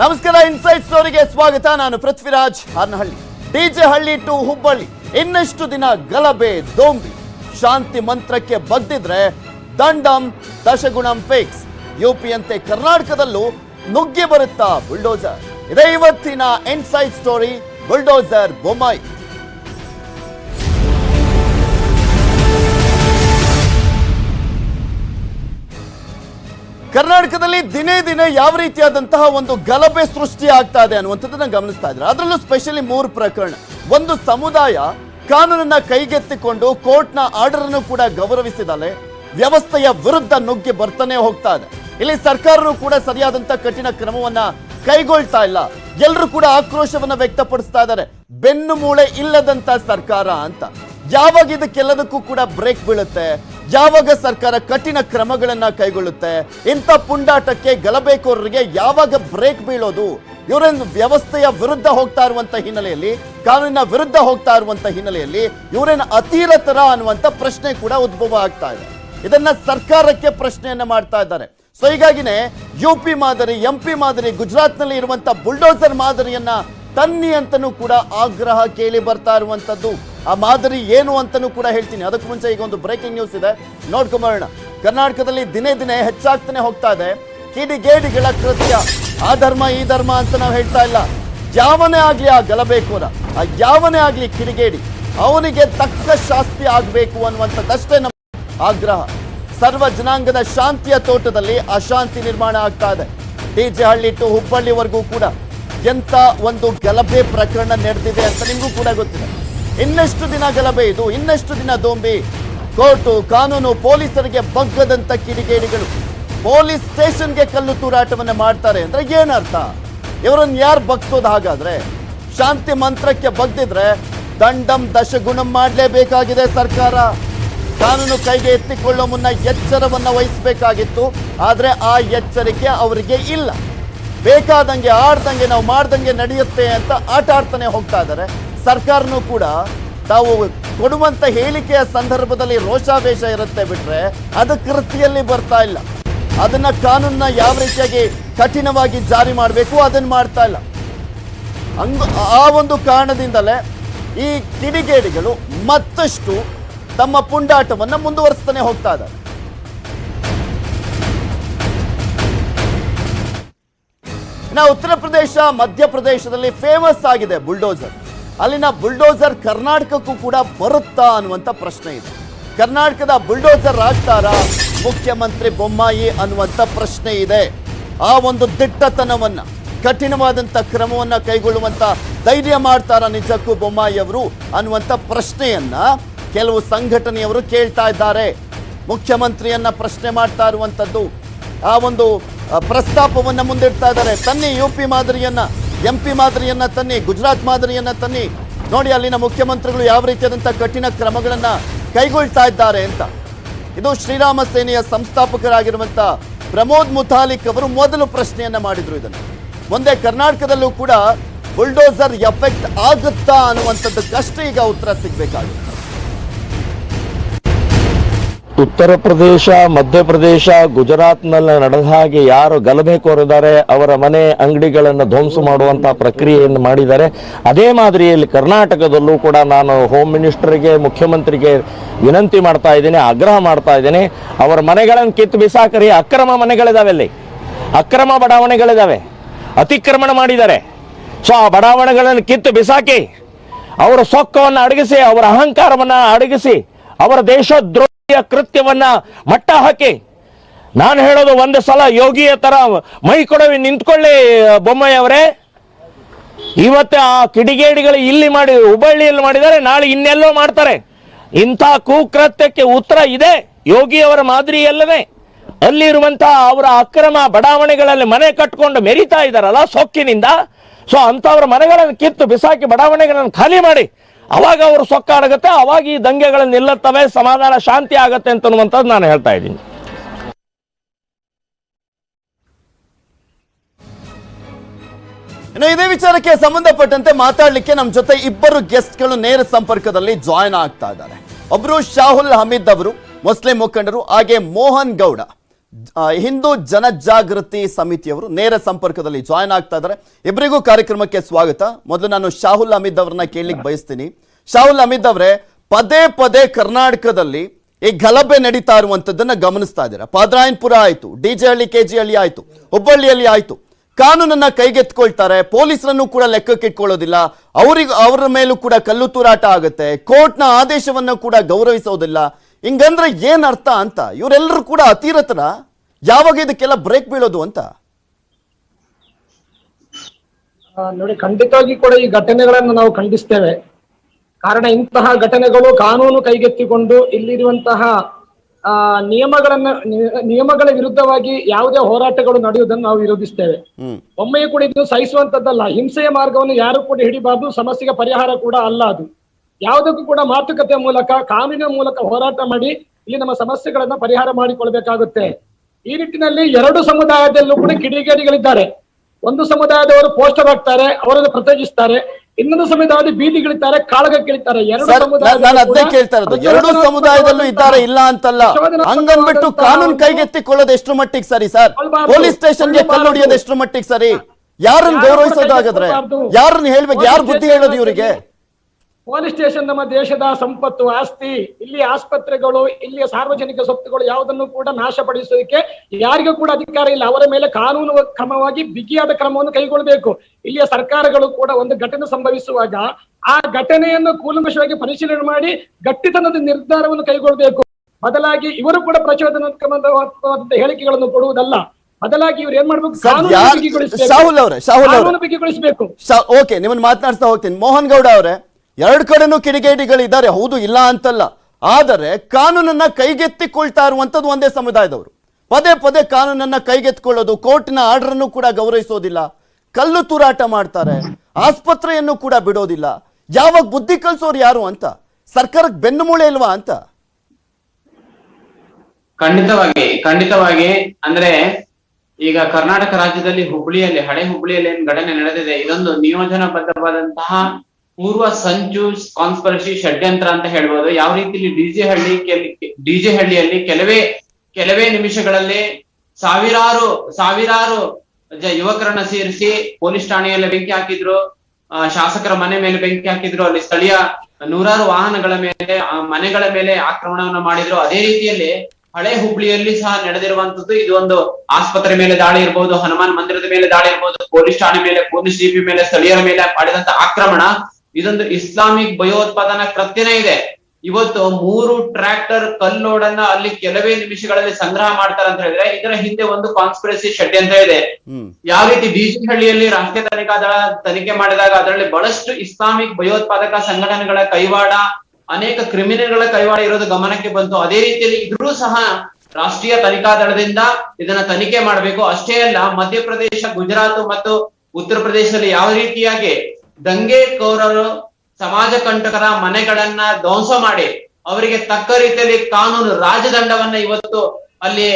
ನಮಸ್ಕಾರ ಇನ್ಸೈಟ್ ಸ್ಟೋರಿಗೆ ಸ್ವಾಗತ. ನಾನು Prithviraj Harnahalli. DJ Halli to Hubballi. ಇನ್ನಷ್ಟು ದಿನ ಗಲಭೆ, ದೋಂಬಿ, ಶಾಂತಿ ಮಂತ್ರಕ್ಕೆ ಬಗ್ದಿದ್ರೆ ದಂಡಂ ದಶಗುಣಂ ಫೇಕ್ಸ್. ಯುಪಿಯಂತೆ ಕರ್ನಾಟಕದಲ್ಲೂ ನುಗ್ಗಿ ಬರುತ್ತಾ ಬುಲ್ಡೋಸರ್. ಇದೇ ಇವತ್ತಿನ ಇನ್ಸೈಟ್ ಸ್ಟೋರಿ ಬುಲ್ಡೋಸರ್ ಬೊಮ್ಮಾಯಿ. ಕರ್ನಾಟಕದಲ್ಲಿ ದಿನೇ ದಿನೇ ಯಾವ ರೀತಿಯಾದಂತಹ ಒಂದು ಗಲಭೆ ಸೃಷ್ಟಿ ಆಗ್ತಾ ಇದೆ ಅನ್ನುವಂಥದ್ದನ್ನ ಗಮನಿಸ್ತಾ ಇದ್ದಾರೆ ಅದರಲ್ಲೂ ಸ್ಪೆಷಲಿ ಮೂರು ಪ್ರಕರಣ. ಒಂದು ಸಮುದಾಯ ಕಾನೂನನ್ನ ಕೈಗೆತ್ತಿಕೊಂಡು ಕೋರ್ಟ್ನ ಆರ್ಡರ್ ಅನ್ನು ಕೂಡ ಗೌರವಿಸಿದಲೆ ವ್ಯವಸ್ಥೆಯ ವಿರುದ್ಧ ನುಗ್ಗಿ ಬರ್ತಾನೆ ಹೋಗ್ತಾ ಇದೆ. ಇಲ್ಲಿ ಸರ್ಕಾರನು ಕೂಡ ಸರಿಯಾದಂತ ಕಠಿಣ ಕ್ರಮವನ್ನ ಕೈಗೊಳ್ತಾ ಇಲ್ಲ. ಎಲ್ಲರೂ ಕೂಡ ಆಕ್ರೋಶವನ್ನ ವ್ಯಕ್ತಪಡಿಸ್ತಾ ಇದ್ದಾರೆ. ಬೆನ್ನು ಮೂಳೆ ಇಲ್ಲದಂತ ಸರ್ಕಾರ ಅಂತ. ಯಾವಾಗ ಇದಕ್ಕೆಲ್ಲದಕ್ಕೂ ಕೂಡ ಬ್ರೇಕ್ ಬೀಳುತ್ತೆ? ಯಾವಾಗ ಸರ್ಕಾರ ಕಠಿಣ ಕ್ರಮಗಳನ್ನ ಕೈಗೊಳ್ಳುತ್ತೆ? ಇಂಥ ಪುಂಡಾಟಕ್ಕೆ ಗಲಭೆಕೋರರಿಗೆ ಯಾವಾಗ ಬ್ರೇಕ್ ಬೀಳೋದು? ಇವರೇನು ವ್ಯವಸ್ಥೆಯ ವಿರುದ್ಧ ಹೋಗ್ತಾ ಇರುವಂತ ಹಿನ್ನೆಲೆಯಲ್ಲಿ, ಕಾನೂನಿನ ವಿರುದ್ಧ ಹೋಗ್ತಾ ಇರುವಂತ ಹಿನ್ನೆಲೆಯಲ್ಲಿ ಇವರೇನು ಅತೀರತರ ಅನ್ನುವಂತ ಪ್ರಶ್ನೆ ಕೂಡ ಉದ್ಭವ ಆಗ್ತಾ ಇದೆ. ಇದನ್ನ ಸರ್ಕಾರಕ್ಕೆ ಪ್ರಶ್ನೆಯನ್ನ ಮಾಡ್ತಾ ಇದ್ದಾರೆ. ಸೊ ಹೀಗಾಗಿನೇ ಯು ಪಿ ಮಾದರಿ ಎಂ ಪಿ ಮಾದರಿ, ಗುಜರಾತ್ನಲ್ಲಿ ಇರುವಂತ ಬುಲ್ಡೋಸರ್ ಮಾದರಿಯನ್ನ ತನ್ನಿ ಅಂತನೂ ಕೂಡ ಆಗ್ರಹ ಕೇಳಿ ಬರ್ತಾ ಇರುವಂತದ್ದು. ಆ ಮಾದರಿ ಏನು ಅಂತಲೂ ಕೂಡ ಹೇಳ್ತೀನಿ. ಅದಕ್ಕೂ ಮುಂಚೆ ಈಗ ಒಂದು ಬ್ರೇಕಿಂಗ್ ನ್ಯೂಸ್ ಇದೆ. ನೋಡ್ಕೊಂಬರೋಣ ಕರ್ನಾಟಕದಲ್ಲಿ ದಿನೇ ದಿನೇ ಹೆಚ್ಚಾಗ್ತಾನೆ ಹೋಗ್ತಾ ಇದೆ. ಕಿಡಿಗೇಡಿಗಳ ಕೃತ್ಯ. ಆ ಧರ್ಮ, ಈ ಧರ್ಮ ಅಂತ ನಾವು ಹೇಳ್ತಾ ಇಲ್ಲ. ಯಾವನೇ ಆಗಲಿ ಆ ಗಲಭೆಕೋರ, ಆ ಯಾವನೇ ಆಗಲಿ ಕಿಡಿಗೇಡಿ, ಅವನಿಗೆ ತಕ್ಕ ಶಾಸ್ತಿ ಆಗಬೇಕು ಅನ್ನುವಂಥದ್ದಷ್ಟೇ ನಮ್ಮ ಆಗ್ರಹ. ಸರ್ವ ಜನಾಂಗದ ಶಾಂತಿಯ ತೋಟದಲ್ಲಿ ಅಶಾಂತಿ ನಿರ್ಮಾಣ ಆಗ್ತಾ ಇದೆ. ಡಿಜೆ ಹಳ್ಳಿ ಟು ಹುಬ್ಬಳ್ಳಿವರೆಗೂ ಕೂಡ ಎಂಥ ಒಂದು ಗಲಭೆ ಪ್ರಕರಣ ನಡೆದಿದೆ ಅಂತ ನಿಮಗೂ ಕೂಡ ಗೊತ್ತಿದೆ. ಇನ್ನೆಷ್ಟು ದಿನ ಗಲಭೆ ಇದು ಇನ್ನಷ್ಟು ದಿನ ದೋಂಬಿ. ಕೋರ್ಟು, ಕಾನೂನು ಪೊಲೀಸರಿಗೆ ಬಗ್ಗದಂತ ಕಿಡಿಗೇಡಿಗಳು. ಪೊಲೀಸ್ ಸ್ಟೇಷನ್ಗೆ ಕಲ್ಲು ತೂರಾಟವನ್ನ ಮಾಡ್ತಾರೆ ಅಂದ್ರೆ ಏನರ್ಥ? ಇವರನ್ನ ಯಾರು ಬಗ್ಸೋದು ಹಾಗಾದ್ರೆ? ಶಾಂತಿ ಮಂತ್ರಕ್ಕೆ ಬಗ್ದಿದ್ರೆ ದಂಡಂ ದಶಗುಣಂ ಮಾಡಲೇಬೇಕಾಗಿದೆ ಸರ್ಕಾರ. ಕಾನೂನು ಕೈಗೆ ಎತ್ತಿಕೊಳ್ಳೋ ಮುನ್ನ ಎಚ್ಚರವನ್ನ ವಹಿಸಬೇಕಾಗಿತ್ತು. ಆದ್ರೆ ಆ ಎಚ್ಚರಿಕೆ ಅವರಿಗೆ ಇಲ್ಲ. ಬೇಕಾದಂಗೆ ಆಡ್ದಂಗೆ ನಾವು ಮಾಡ್ದಂಗೆ ನಡೆಯುತ್ತೆ ಅಂತ ಆಟ ಆಡ್ತಾನೆ ಹೋಗ್ತಾ ಇದ್ದಾರೆ. ಸರ್ಕಾರನೂ ಕೂಡ ತಾವು ಕೊಡುವಂತ ಹೇಳಿಕೆಯ ಸಂದರ್ಭದಲ್ಲಿ ರೋಷಾವೇಶ ಇರುತ್ತೆ ಬಿಟ್ರೆ ಅದು ಕೃತಿಯಲ್ಲಿ ಬರ್ತಾ ಇಲ್ಲ. ಅದನ್ನ ಕಾನೂನನ್ನ ಯಾವ ರೀತಿಯಾಗಿ ಕಠಿಣವಾಗಿ ಜಾರಿ ಮಾಡಬೇಕು ಅದನ್ನ ಮಾಡ್ತಾ ಇಲ್ಲ. ಹಂಗ ಆ ಒಂದು ಕಾರಣದಿಂದಲೇ ಈ ಕಿಡಿಗೇಡಿಗಳು ಮತ್ತಷ್ಟು ತಮ್ಮ ಪುಂಡಾಟವನ್ನು ಮುಂದುವರಿಸ್ತಾನೆ ಹೋಗ್ತಾ ಇದ್ದಾರೆ. ಇನ್ನು ಉತ್ತರ ಪ್ರದೇಶ ಮಧ್ಯಪ್ರದೇಶದಲ್ಲಿ ಫೇಮಸ್ ಆಗಿದೆ ಬುಲ್ಡೋಸರ್ ಅಲ್ಲಿನ ಬುಲ್ಡೋಸರ್ ಕರ್ನಾಟಕಕ್ಕೂ ಕೂಡ ಬರುತ್ತಾ ಅನ್ನುವಂಥ ಪ್ರಶ್ನೆ ಇದೆ. ಕರ್ನಾಟಕದ ಬುಲ್ಡೋಸರ್ ರಾಜ್ತಾರ ಮುಖ್ಯಮಂತ್ರಿ ಬೊಮ್ಮಾಯಿ ಅನ್ನುವಂಥ ಪ್ರಶ್ನೆ ಇದೆ. ಆ ಒಂದು ದಿಟ್ಟತನವನ್ನ ಕಠಿಣವಾದಂಥ ಕ್ರಮವನ್ನ ಕೈಗೊಳ್ಳುವಂತ ಧೈರ್ಯ ಮಾಡ್ತಾರ ನಿಜಕ್ಕೂ ಬೊಮ್ಮಾಯಿ ಅವರು ಅನ್ನುವಂಥ ಪ್ರಶ್ನೆಯನ್ನ ಕೆಲವು ಸಂಘಟನೆಯವರು ಕೇಳ್ತಾ ಇದ್ದಾರೆ. ಮುಖ್ಯಮಂತ್ರಿಯನ್ನ ಪ್ರಶ್ನೆ ಮಾಡ್ತಾ ಇರುವಂತದ್ದು, ಆ ಒಂದು ಪ್ರಸ್ತಾಪವನ್ನ ಮುಂದಿಡ್ತಾ ಇದ್ದಾರೆ. ತನ್ನಿ ಯು ಪಿ ಮಾದರಿಯನ್ನ ಎಂ ಪಿ ಮಾದರಿಯನ್ನ ತನ್ನಿ, ಗುಜರಾತ್ ಮಾದರಿಯನ್ನ ತನ್ನಿ. ನೋಡಿ, ಅಲ್ಲಿನ ಮುಖ್ಯಮಂತ್ರಿಗಳು ಯಾವ ರೀತಿಯಾದಂಥ ಕಠಿಣ ಕ್ರಮಗಳನ್ನು ಕೈಗೊಳ್ತಾ ಇದ್ದಾರೆ ಅಂತ. ಇದು ಶ್ರೀರಾಮ ಸೇನೆಯ ಸಂಸ್ಥಾಪಕರಾಗಿರುವಂಥ ಪ್ರಮೋದ್ ಮುತಾಲಿಕ್ ಅವರು ಮೊದಲು ಪ್ರಶ್ನೆಯನ್ನ ಮಾಡಿದ್ರು ಇದನ್ನು. ಮುಂದೆ ಕರ್ನಾಟಕದಲ್ಲೂ ಕೂಡ ಬುಲ್ಡೋಸರ್ ಎಫೆಕ್ಟ್ ಆಗುತ್ತಾ ಅನ್ನುವಂಥದ್ದಕ್ಕಷ್ಟೇ ಈಗ ಉತ್ತರ ಸಿಗ್ಬೇಕಾಗುತ್ತೆ. ಉತ್ತರ ಪ್ರದೇಶ ಮಧ್ಯಪ್ರದೇಶ ಗುಜರಾತ್ನಲ್ಲಿ ನಡೆದ ಹಾಗೆ ಯಾರು ಗಲಭೆ ಕೋರಿದ್ದಾರೆ, ಅವರ ಮನೆ ಅಂಗಡಿಗಳನ್ನು ಧ್ವಂಸ ಮಾಡುವಂತ ಪ್ರಕ್ರಿಯೆಯನ್ನು ಮಾಡಿದ್ದಾರೆ. ಅದೇ ಮಾದರಿಯಲ್ಲಿ ಕರ್ನಾಟಕದಲ್ಲೂ ಕೂಡ ನಾನು ಹೋಮ್ ಮಿನಿಸ್ಟರ್ಗೆ ಮುಖ್ಯಮಂತ್ರಿಗೆ ವಿನಂತಿ ಮಾಡ್ತಾ ಇದ್ದೀನಿ, ಆಗ್ರಹ ಮಾಡ್ತಾ ಇದ್ದೇನೆ. ಅವರ ಮನೆಗಳನ್ನು ಕಿತ್ತು ಬಿಸಾಕರಿ, ಅಕ್ರಮ ಮನೆಗಳಿದಾವೆ ಅಲ್ಲಿ. ಅಕ್ರಮ ಬಡಾವಣೆಗಳಿದಾವೆ. ಅತಿಕ್ರಮಣ ಮಾಡಿದ್ದಾರೆ. ಸೊ ಆ ಬಡಾವಣೆಗಳನ್ನು ಕಿತ್ತು ಬಿಸಾಕಿ, ಅವರ ಸೊಕ್ಕವನ್ನು ಅಡಗಿಸಿ, ಅವರ ಅಹಂಕಾರವನ್ನ ಅಡಗಿಸಿ, ಅವರ ದೇಶದ್ರೋಹಿಯ ಕೃತ್ಯವನ್ನ ಮಟ್ಟ ಹಾಕಿ. ನಾನು ಹೇಳೋದು ಒಂದು ಸಲ ಯೋಗಿಯ ತರ ಮೈ ಕೊಡವಿ ನಿಂತ್ಕೊಳ್ಳಿ ಬೊಮ್ಮಯ್ಯ ಅವರೇ. ಇವತ್ತು ಆ ಕಿಡಿಗೇಡಿಗಳು ಇಲ್ಲಿ ಮಾಡಿ, ಹುಬ್ಬಳ್ಳಿಯಲ್ಲಿ ಮಾಡಿದರೆ ನಾಳೆ ಇನ್ನೆಲ್ಲೋ ಮಾಡ್ತಾರೆ. ಇಂಥ ಕುಕೃತ್ಯಕ್ಕೆ ಉತ್ತರ ಇದೆ. ಯೋಗಿಯವರ ಮಾದರಿಯಲ್ಲವೇ ಅಲ್ಲಿರುವಂತಹ ಅವರ ಅಕ್ರಮ ಬಡಾವಣೆಗಳಲ್ಲಿ ಮನೆ ಕಟ್ಕೊಂಡು ಮೆರಿತಾ ಇದ್ದಾರಲ್ಲ ಸೊಕ್ಕಿನಿಂದ. ಸೊ ಅಂಥವ್ರ ಮನೆಗಳನ್ನು ಕಿತ್ತು ಬಿಸಾಕಿ ಬಡಾವಣೆಗಳನ್ನು ಖಾಲಿ ಮಾಡಿ. ಅವಾಗ ಅವರು ಸೊಕ್ಕಾಡಗುತ್ತೆ, ಅವಾಗ ಈ ದಂಗೆಗಳು ನಿಲ್ಲುತ್ತವೆ, ಸಮಾಧಾನ, ಶಾಂತಿ ಆಗತ್ತೆ ಅಂತನ್ನುವಂಥದ್ದು ನಾನು ಹೇಳ್ತಾ ಇದ್ದೀನಿ. ಇದೇ ವಿಚಾರಕ್ಕೆ ಸಂಬಂಧಪಟ್ಟಂತೆ ಮಾತಾಡಲಿಕ್ಕೆ ನಮ್ಮ ಜೊತೆ ಇಬ್ಬರು ಗೆಸ್ಟ್ಗಳು ನೇರ ಸಂಪರ್ಕದಲ್ಲಿ ಜಾಯ್ನ್ ಆಗ್ತಾ ಇದ್ದಾರೆ. ಒಬ್ರು ಶಾಹುಲ್ ಹಮೀದ್ ಅವರು, ಮುಸ್ಲಿಂ ಮುಖಂಡರು, ಹಾಗೆ ಮೋಹನ್ ಗೌಡ. ಹಿಂದೂ ಜನಜಾಗೃತಿ ಸಮಿತಿಯವರು ನೇರ ಸಂಪರ್ಕದಲ್ಲಿ ಜಾಯ್ನ್ ಆಗ್ತಾ ಇದ್ದಾರೆ. ಇಬ್ಬರಿಗೂ ಕಾರ್ಯಕ್ರಮಕ್ಕೆ ಸ್ವಾಗತ. ಮೊದಲು ನಾನು ಶಾಹುಲ್ ಅಮಿದ್ ಅವರನ್ನ ಕೇಳಲಿಕ್ಕೆ ಬಯಸ್ತೀನಿ. ಶಾಹುಲ್ ಅಮಿದ್ ಅವರೇ, ಪದೇ ಪದೇ ಕರ್ನಾಟಕದಲ್ಲಿ ಈ ಗಲಭೆ ನಡೀತಾ ಇರುವಂತದ್ದನ್ನ ಗಮನಿಸ್ತಾ ಇದ್ದೀರಾ? ಪಾದ್ರಾಯನ್ಪುರ ಆಯ್ತು ಡಿಜೆಹಳ್ಳಿ ಕೆಜಿಹಳ್ಳಿ ಆಯ್ತು, ಹುಬ್ಬಳ್ಳಿಯಲ್ಲಿ ಆಯ್ತು. ಕಾನೂನನ್ನ ಕೈಗೆತ್ಕೊಳ್ತಾರೆ ಪೊಲೀಸರನ್ನು ಕೂಡ ಲೆಕ್ಕಕ್ಕೆ ಇಟ್ಕೊಳ್ಳೋದಿಲ್ಲ. ಅವರಿಗೆ, ಅವರ ಮೇಲೂ ಕೂಡ ಕಲ್ಲು ತೂರಾಟ ಆಗುತ್ತೆ. ಕೋರ್ಟ್ನ ಆದೇಶವನ್ನು ಕೂಡ ಗೌರವಿಸೋದಿಲ್ಲ. ಹಿಂಗಂದ್ರೆ ಏನ್ ಅರ್ಥ ಅಂತ? ಇವರೆಲ್ಲರೂ ಕೂಡ ಅತಿರತ್ನ ಯಾವಾಗ ಇದಕ್ಕೆಲ್ಲ ಬ್ರೇಕ್ ಬೀಳೋದು ಅಂತ? ನೋಡಿ ಖಂಡಿತವಾಗಿ ಕೂಡ ಈ ಘಟನೆಗಳನ್ನು ನಾವು ಖಂಡಿಸ್ತೇವೆ. ಕಾರಣ ಇಂತಹ ಘಟನೆಗಳು ಕಾನೂನು ಕೈಗೆತ್ತಿಕೊಂಡು ಇಲ್ಲಿರುವಂತಹ ನಿಯಮಗಳನ್ನ ನಿಯಮಗಳ ವಿರುದ್ಧವಾಗಿ ಯಾವುದೇ ಹೋರಾಟಗಳು ನಡೆಯುವುದನ್ನು ನಾವು ವಿರೋಧಿಸ್ತೇವೆ. ಒಮ್ಮೆಯೂ ಕೂಡ ಇದು ಸಹಿಸುವಂತದ್ದಲ್ಲ ಹಿಂಸೆಯ ಮಾರ್ಗವನ್ನು ಯಾರು ಕೂಡ ಹಿಡಿಬಾರ್ದು. ಸಮಸ್ಯೆಗೆ ಪರಿಹಾರ ಕೂಡ ಅಲ್ಲ ಅದು. ಯಾವುದಕ್ಕೂ ಕೂಡ ಮಾತುಕತೆ ಮೂಲಕ ಕಾನೂನಿನ ಮೂಲಕ ಹೋರಾಟ ಮಾಡಿ ಇಲ್ಲಿ ನಮ್ಮ ಸಮಸ್ಯೆಗಳನ್ನ ಪರಿಹಾರ ಮಾಡಿಕೊಳ್ಬೇಕಾಗುತ್ತೆ. ಈ ನಿಟ್ಟಿನಲ್ಲಿ ಎರಡು ಸಮುದಾಯದಲ್ಲೂ ಕೂಡ ಕಿಡಿಗೇಡಿಗಳಿದ್ದಾರೆ. ಒಂದು ಸಮುದಾಯದವರು ಪೋಸ್ಟರ್ ಹಾಕ್ತಾರೆ ಅವರನ್ನು ಪ್ರತ್ಯೇಕಿಸ್ತಾರೆ. ಇನ್ನೊಂದು ಸಮುದಾಯದ ಬೀದಿಗಿಳಿತಾರೆ ಕಾಳಗಕ್ಕಿಳಿತಾರೆ. ಎರಡು ಸಮುದಾಯ ಎರಡೂ ಸಮುದಾಯದಲ್ಲೂ ಇದ್ದಾರೆ ಇಲ್ಲ ಅಂತಲ್ಲ. ಹಂಗನ್ಬಿಟ್ಟು ಕಾನೂನು ಕೈಗೆತ್ತಿಕೊಳ್ಳೋದು ಎಷ್ಟು ಮಟ್ಟಿಗೆ ಸರಿ ಸರ್? ಪೊಲೀಸ್ ಸ್ಟೇಷನ್ಗೆ ಕಲ್ಲು ಹೊಡಿಯೋದು ಎಷ್ಟು ಮಟ್ಟಿಗೆ ಸರಿ? ಯಾರನ್ನ ಗೌರವಿಸೋದಾಗದ್ರೆ ಯಾರನ್ನ ಹೇಳ್ಬೇಕು ಯಾರು ಬುದ್ಧಿ ಹೇಳೋದು ಇವರಿಗೆ? ಪೊಲೀಸ್ ಸ್ಟೇಷನ್ ನಮ್ಮ ದೇಶದ ಸಂಪತ್ತು ಆಸ್ತಿ ಇಲ್ಲಿ ಆಸ್ಪತ್ರೆಗಳು ಇಲ್ಲಿಯ ಸಾರ್ವಜನಿಕ ಸ್ವತ್ತುಗಳು ಯಾವುದನ್ನು ಕೂಡ ನಾಶಪಡಿಸೋದಕ್ಕೆ ಯಾರಿಗೂ ಕೂಡ ಅಧಿಕಾರ ಇಲ್ಲ. ಅವರ ಮೇಲೆ ಕಾನೂನು ಕ್ರಮವಾಗಿ ಬಿಗಿಯಾದ ಕ್ರಮವನ್ನು ಕೈಗೊಳ್ಳಬೇಕು. ಇಲ್ಲಿಯ ಸರ್ಕಾರಗಳು ಕೂಡ ಒಂದು ಘಟನೆ ಸಂಭವಿಸುವಾಗ ಆ ಘಟನೆಯನ್ನು ಕೂಲಂಕಷವಾಗಿ ಪರಿಶೀಲನೆ ಮಾಡಿ ಗಟ್ಟಿತನದ ನಿರ್ಧಾರವನ್ನು ಕೈಗೊಳ್ಳಬೇಕು. ಬದಲಾಗಿ ಇವರು ಕೂಡ ಪ್ರಚೋದನಾತ್ಮಕವಾದಂತಹ ಹೇಳಿಕೆಗಳನ್ನು ಕೊಡುವುದಲ್ಲ. ಬದಲಾಗಿ ಇವ್ರು ಏನ್ ಮಾಡ್ಬೇಕು. ಕಾನೂನು ಬಿಗಿಗೊಳಿಸಬೇಕು. ಓಕೆ ನಿಮ್ಮನ್ನ ಮಾತನಾಡ್ತಾ ಹೋಗ್ತೀನಿ. ಮೋಹನ್ ಗೌಡ ಅವರೇ ಎರಡು ಕಡೆನೂ ಕಿಡಿಗೇಡಿಗಳಿದ್ದಾರೆ. ಹೌದು, ಇಲ್ಲ ಅಂತಲ್ಲ. ಆದರೆ ಕಾನೂನನ್ನ ಕೈಗೆತ್ತಿಕೊಳ್ತಾ ಇರುವಂಥದ್ದು ಒಂದೇ ಸಮುದಾಯದವರು. ಪದೇ ಪದೇ ಕಾನೂನನ್ನ ಕೈಗೆತ್ತಿಕೊಳ್ಳೋದು, ಕೋರ್ಟ್ನ ಆರ್ಡರ್ ಅನ್ನು ಕೂಡ ಗೌರವಿಸೋದಿಲ್ಲ. ಕಲ್ಲು ತೂರಾಟ ಮಾಡ್ತಾರೆ. ಆಸ್ಪತ್ರೆಯನ್ನು ಕೂಡ ಬಿಡೋದಿಲ್ಲ. ಯಾವಾಗ ಬುದ್ಧಿ ಕಲಿಸೋರು ಯಾರು ಅಂತ? ಸರ್ಕಾರಕ್ಕೆ ಬೆನ್ನು ಮೂಳೆ ಇಲ್ವಾ ಅಂತ? ಖಂಡಿತವಾಗಿ ಖಂಡಿತವಾಗಿ. ಅಂದ್ರೆ ಈಗ ಕರ್ನಾಟಕ ರಾಜ್ಯದಲ್ಲಿ ಹುಬ್ಳಿಯಲ್ಲಿ, ಹಳೆ ಹುಬ್ಳಿಯಲ್ಲಿ ಏನ್ ಘಟನೆ ನಡೆದಿದೆ. ಇದೊಂದು ನಿಯೋಜನಾಬದ್ಧವಾದಂತಹ ಪೂರ್ವ ಸಂಚು ಕಾನ್ಸ್ಪರಸಿ ಷಡ್ಯಂತ್ರ ಅಂತ ಹೇಳ್ಬೋದು. ಯಾವ ರೀತಿಲಿ ಡಿಜೆ ಹಳ್ಳಿ ಡಿಜೆ ಹಳ್ಳಿಯಲ್ಲಿ ಕೆಲವೇ ಕೆಲವೇ ನಿಮಿಷಗಳಲ್ಲಿ ಸಾವಿರಾರು ಸಾವಿರಾರು ಯುವಕರನ್ನ ಸೇರಿಸಿ ಪೊಲೀಸ್ ಠಾಣೆಯಲ್ಲಿ ಬೆಂಕಿ ಹಾಕಿದ್ರು. ಶಾಸಕರ ಮನೆ ಮೇಲೆ ಬೆಂಕಿ ಹಾಕಿದ್ರು. ಅಲ್ಲಿ ಸ್ಥಳೀಯ ನೂರಾರು ವಾಹನಗಳ ಮೇಲೆ ಮನೆಗಳ ಮೇಲೆ ಆಕ್ರಮಣವನ್ನ ಮಾಡಿದ್ರು. ಅದೇ ರೀತಿಯಲ್ಲಿ ಹಳೆ ಹುಬ್ಳಿಯಲ್ಲಿ ಸಹ ನಡೆದಿರುವಂತದ್ದು ಇದು ಒಂದು ಆಸ್ಪತ್ರೆ ಮೇಲೆ ದಾಳಿ ಇರ್ಬೋದು, ಹನುಮಾನ್ ಮಂದಿರದ ಮೇಲೆ ದಾಳಿ ಇರಬಹುದು ಪೊಲೀಸ್ ಠಾಣೆ ಮೇಲೆ, ಪೊಲೀಸ್ ಜಿಪಿ ಮೇಲೆ, ಸ್ಥಳೀಯರ ಮೇಲೆ ಮಾಡಿದಂತ ಆಕ್ರಮಣ. ಇದೊಂದು ಇಸ್ಲಾಮಿಕ್ ಭಯೋತ್ಪಾದನಾ ಕೃತ್ಯನೇ ಇದೆ. ಇವತ್ತು ಮೂರು ಟ್ರ್ಯಾಕ್ಟರ್ ಕಲ್ಲೋಡನ್ನ ಅಲ್ಲಿ ಕೆಲವೇ ನಿಮಿಷಗಳಲ್ಲಿ ಸಂಗ್ರಹ ಮಾಡ್ತಾರೆ ಅಂತ ಹೇಳಿದ್ರೆ ಇದರ ಹಿಂದೆ ಒಂದು ಕಾನ್ಸ್ಪಿರಸಿ ಅಂತ ಇದೆ. ಯಾವ ರೀತಿ ಡಿಜಿಹಳ್ಳಿಯಲ್ಲಿ ರಾಷ್ಟ್ರೀಯ ತನಿಖಾ ದಳ ತನಿಖೆ ಮಾಡಿದಾಗ ಅದರಲ್ಲಿ ಬಹಳಷ್ಟು ಇಸ್ಲಾಮಿಕ್ ಭಯೋತ್ಪಾದಕ ಸಂಘಟನೆಗಳ ಕೈವಾಡ ಅನೇಕ ಕ್ರಿಮಿನಲ್ಗಳ ಕೈವಾಡ ಇರೋದು ಗಮನಕ್ಕೆ ಬಂತು. ಅದೇ ರೀತಿಯಲ್ಲಿ ಇದ್ರೂ ಸಹ ರಾಷ್ಟ್ರೀಯ ತನಿಖಾ ದಳದಿಂದ ಇದನ್ನ ತನಿಖೆ ಮಾಡಬೇಕು. ಅಷ್ಟೇ ಅಲ್ಲ ಮಧ್ಯಪ್ರದೇಶ ಗುಜರಾತ್ ಮತ್ತು ಉತ್ತರ ಪ್ರದೇಶದಲ್ಲಿ ಯಾವ ರೀತಿಯಾಗಿ ದಂಗೆಕೋರರು ಸಮಾಜ ಕಂಟಕರ ಮನೆಗಳನ್ನ ಧ್ವಂಸ ಮಾಡಿ ಅವರಿಗೆ ತಕ್ಕ ರೀತಿಯಲ್ಲಿ ಕಾನೂನು ರಾಜದಂಡವನ್ನ ಇವತ್ತು ಅಲ್ಲಿ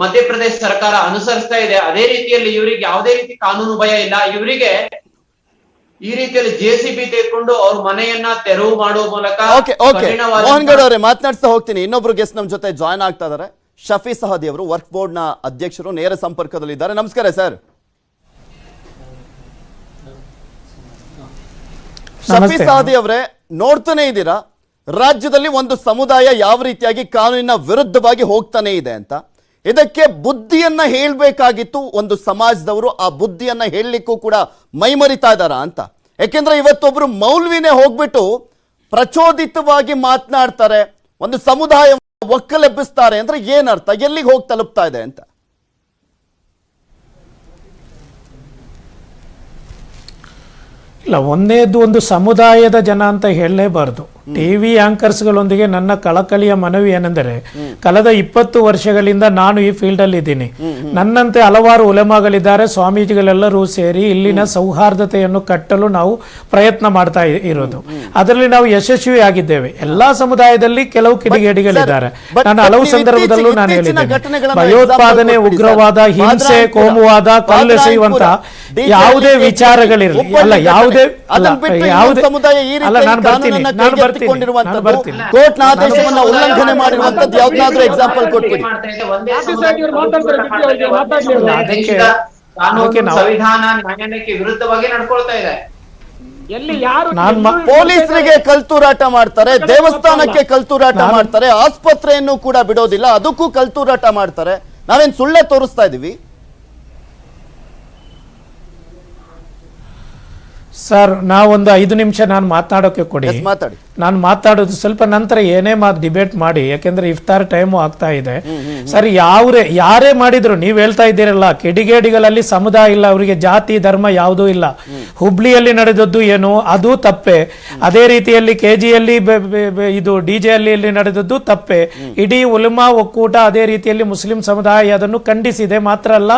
ಮಧ್ಯಪ್ರದೇಶ ಸರ್ಕಾರ ಅನುಸರಿಸ್ತಾ ಇದೆ. ಅದೇ ರೀತಿಯಲ್ಲಿ ಇವರಿಗೆ ಯಾವುದೇ ರೀತಿ ಕಾನೂನು ಭಯ ಇಲ್ಲ. ಇವರಿಗೆ ಈ ರೀತಿಯಲ್ಲಿ ಜೆ ಸಿ ಬಿ ತೆಗೆದುಕೊಂಡು ಅವ್ರ ಮನೆಯನ್ನ ತೆರವು ಮಾಡುವ ಮೂಲಕ ಮೋಹನ್ ಗೌಡ ಅವರೇ ಮಾತನಾಡ್ತಾ ಹೋಗ್ತೀನಿ. ಇನ್ನೊಬ್ರು ಗೆಸ್ಟ್ ನಮ್ ಜೊತೆ ಜಾಯ್ನ್ ಆಗ್ತಾ ಇದಾರೆ. ಶಫಿ ಸಹದಿ ಅವರು ವರ್ಕ್ ಬೋರ್ಡ್ನ ಅಧ್ಯಕ್ಷರು ನೇರ ಸಂಪರ್ಕದಲ್ಲಿದ್ದಾರೆ. ನಮಸ್ಕಾರ ಸರ್ ಶಫಿ ಸಾದಿ ಅವರೇ, ನೋಡ್ತಾನೆ ಇದ್ದೀರಾ? ರಾಜ್ಯದಲ್ಲಿ ಒಂದು ಸಮುದಾಯ ಯಾವ ರೀತಿಯಾಗಿ ಕಾನೂನಿನ ವಿರುದ್ಧವಾಗಿ ಹೋಗ್ತಾನೆ ಇದೆ ಅಂತ. ಇದಕ್ಕೆ ಬುದ್ಧಿಯನ್ನ ಹೇಳಬೇಕಾಗಿತ್ತು ಒಂದು ಸಮಾಜದವರು. ಆ ಬುದ್ಧಿಯನ್ನ ಹೇಳಲಿಕ್ಕೂ ಕೂಡ ಮೈಮರಿತಾ ಇದ್ದಾರ ಅಂತ. ಯಾಕೆಂದ್ರೆ ಇವತ್ತೊಬ್ರು ಮೌಲ್ವಿನೇ ಹೋಗ್ಬಿಟ್ಟು ಪ್ರಚೋದಿತವಾಗಿ ಮಾತನಾಡ್ತಾರೆ. ಒಂದು ಸಮುದಾಯ ಒಕ್ಕಲೆಬ್ಬಿಸ್ತಾರೆ ಅಂದ್ರೆ ಏನರ್ಥ? ಎಲ್ಲಿಗೆ ಹೋಗಿ ತಲುಪ್ತಾ ಇದೆ ಅಂತ. ಇಲ್ಲ ಒಂದೇದು ಒಂದು ಸಮುದಾಯದ ಜನ ಅಂತ ಹೇಳಲೇಬಾರದು. ಟಿವಿ ಆಂಕರ್ಸ್ಗಳೊಂದಿಗೆ ನನ್ನ ಕಳಕಳಿಯ ಮನವಿ ಏನೆಂದರೆ ಕಳೆದ ಇಪ್ಪತ್ತು ವರ್ಷಗಳಿಂದ ನಾನು ಈ ಫೀಲ್ಡ್ ಅಲ್ಲಿ ಇದ್ದೀನಿ ನನ್ನಂತೆ ಹಲವಾರು ಉಲೆಮಾಗಳಿದ್ದಾರೆ ಸ್ವಾಮೀಜಿಗಳೆಲ್ಲರೂ ಸೇರಿ ಇಲ್ಲಿನ ಸೌಹಾರ್ದತೆಯನ್ನು ಕಟ್ಟಲು ನಾವು ಪ್ರಯತ್ನ ಮಾಡ್ತಾ ಇರೋದು. ಅದರಲ್ಲಿ ನಾವು ಯಶಸ್ವಿ ಆಗಿದ್ದೇವೆ. ಎಲ್ಲಾ ಸಮುದಾಯದಲ್ಲಿ ಕೆಲವು ಕಿಡಿಗೇಡಿಗಳಿದ್ದಾರೆ. ನಾನು ಹಲವು ಸಂದರ್ಭದಲ್ಲೂ ನಾನು ಹೇಳಿದ್ದೇನೆ. ಭಯೋತ್ಪಾದನೆ ಉಗ್ರವಾದ ಹಿಂಸೆ ಕೋಮುವಾದ ಕಲ್ಲೆಸೆಯುವಂತ ಯಾವುದೇ ವಿಚಾರಗಳಿರಲಿ. ಅಲ್ಲ. ಯಾವುದೇ ಅಲ್ಲ, ಯಾವುದೇ ಅಲ್ಲ ನಾನು ಬರ್ತೀನಿ. ನಾನು ಬರ್ತೀನಿ. ಇಟ್ಕೊಂಡಿರುವಂತದ್ದು ಬರ್ತೀನಿ. ಕೋರ್ಟ್ನ ಆದೇಶವನ್ನ ಉಲ್ಲಂಘನೆ ಮಾಡಿರುವಂತದ್ದು ಯಾವ್ದಾದ್ರು ಎಕ್ಸಾಂಪಲ್ ಕೊಟ್ಬಿಡಿ. ಸಂವಿಧಾನ ನ್ಯಾಯಾಲಯಕ್ಕೆ ವಿರುದ್ಧವಾಗಿ ನಡ್ಕೊಳ್ತಾ ಇದೆ. ಎಲ್ಲಿ ಯಾರು ನಾನ್ ಮ- ಎಲ್ಲೂ ಪೊಲೀಸರಿಗೆ ಕಲ್ತೂರಾಟ ಮಾಡ್ತಾರೆ ದೇವಸ್ಥಾನಕ್ಕೆ ಕಲ್ತೂರಾಟ ಮಾಡ್ತಾರೆ ಆಸ್ಪತ್ರೆಯನ್ನು ಕೂಡ ಬಿಡೋದಿಲ್ಲ ಅದಕ್ಕೂ ಕಲ್ತೂರಾಟ ಮಾಡ್ತಾರೆ. ನಾವೇನ್ ಸುಳ್ಳೆ ತೋರಿಸ್ತಾ ಇದೀವಿ? ಸರ್ ನಾವೊಂದು ಐದು ನಿಮಿಷ ನಾನು ಮಾತಾಡೋಕೆ ಕೊಡಿ. ಮಾತಾಡಿ. ನಾನು ಮಾತಾಡೋದು ಸ್ವಲ್ಪ ನಂತರ ಏನೇ ಮಾತು ಡಿಬೇಟ್ ಮಾಡಿ ಯಾಕೆಂದ್ರೆ ಇಫ್ತಾರ್ ಟೈಮು ಆಗ್ತಾ ಇದೆ. ಸರ್ ಯಾವ್ರೆ ಯಾರೇ ಮಾಡಿದ್ರು ನೀವ್ ಹೇಳ್ತಾ ಇದ್ದೀರಲ್ಲ ಕಿಡಿಗೇಡಿಗಳಲ್ಲಿ ಸಮುದಾಯ ಇಲ್ಲ ಅವರಿಗೆ ಜಾತಿ ಧರ್ಮ ಯಾವುದೂ ಇಲ್ಲ. ಹುಬ್ಳಿಯಲ್ಲಿ ನಡೆದದ್ದು ಏನು? ಅದು ತಪ್ಪೆ. ಅದೇ ರೀತಿಯಲ್ಲಿ ಕೆ ಜಿಯಲ್ಲಿ ಇದು ಡಿ ಜೆ ಅಲ್ಲಿ ನಡೆದದ್ದು ತಪ್ಪೆ. ಇಡೀ ಉಲಮಾ ಒಕ್ಕೂಟ ಅದೇ ರೀತಿಯಲ್ಲಿ ಮುಸ್ಲಿಂ ಸಮುದಾಯ ಅದನ್ನು ಖಂಡಿಸಿದೆ ಮಾತ್ರ ಅಲ್ಲ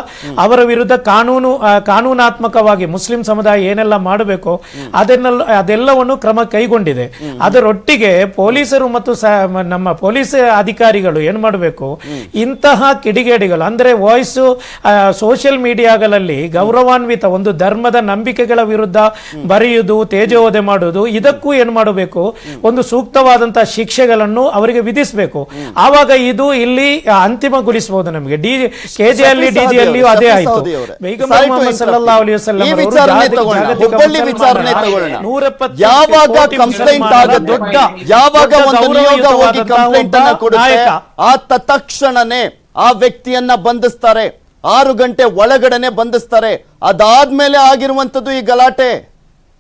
ಅವರ ವಿರುದ್ಧ ಕಾನೂನು ಕಾನೂನಾತ್ಮಕವಾಗಿ ಮುಸ್ಲಿಂ ಸಮುದಾಯ ಏನೆಲ್ಲ ಮಾಡಬೇಕು ಅದನ್ನ ಅದೆಲ್ಲವನ್ನು ಕ್ರಮ ಕೈಗೊಂಡಿದೆ. ಅದರೊಟ್ಟಿಗೆ ಪೊಲೀಸರು ಮತ್ತು ನಮ್ಮ ಪೊಲೀಸ್ ಅಧಿಕಾರಿಗಳು ಏನ್ ಮಾಡಬೇಕು? ಇಂತಹ ಕಿಡಿಗೇಡಿಗಳು ಅಂದ್ರೆ ವಾಯ್ಸ್ ಸೋಷಿಯಲ್ ಮೀಡಿಯಾಗಳಲ್ಲಿ ಗೌರವಾನ್ವಿತ ಒಂದು ಧರ್ಮದ ನಂಬಿಕೆಗಳ ವಿರುದ್ಧ ಬರೆಯುವುದು ತೇಜೋವಧೆ ಮಾಡುವುದು ಇದಕ್ಕೂ ಏನ್ ಮಾಡಬೇಕು? ಒಂದು ಸೂಕ್ತವಾದಂತಹ ಶಿಕ್ಷೆಗಳನ್ನು ಅವರಿಗೆ ವಿಧಿಸಬೇಕು. ಆವಾಗ ಇದು ಇಲ್ಲಿ ಅಂತಿಮಗೊಳಿಸಬಹುದು ನಮಗೆ. ಡಿ ಕೆಜಿ ಅಲ್ಲಿ ಡಿಜಿ ಅಲ್ಲಿಯೂ ಅದೇ ಆಯ್ತು. ಯಾವಾಗ ಕಂಪ್ಲೇಂಟ್ ದೊಡ್ಡ ಯಾವಾಗ ಒಂದು ನಿಯೋಗ ಹೋಗಿ ಕಂಪ್ಲೇಂಟ್ ಅನ್ನ ಕೊಡುತ್ತೆ. ಆ ತತ್ಕ್ಷಣನೇ ಆ ವ್ಯಕ್ತಿಯನ್ನ ಬಂಧಿಸ್ತಾರೆ. ಆರು ಗಂಟೆ ಒಳಗಡೆನೆ ಬಂಧಿಸ್ತಾರೆ. ಅದಾದ್ಮೇಲೆ ಆಗಿರುವಂತದ್ದು ಈ ಗಲಾಟೆ.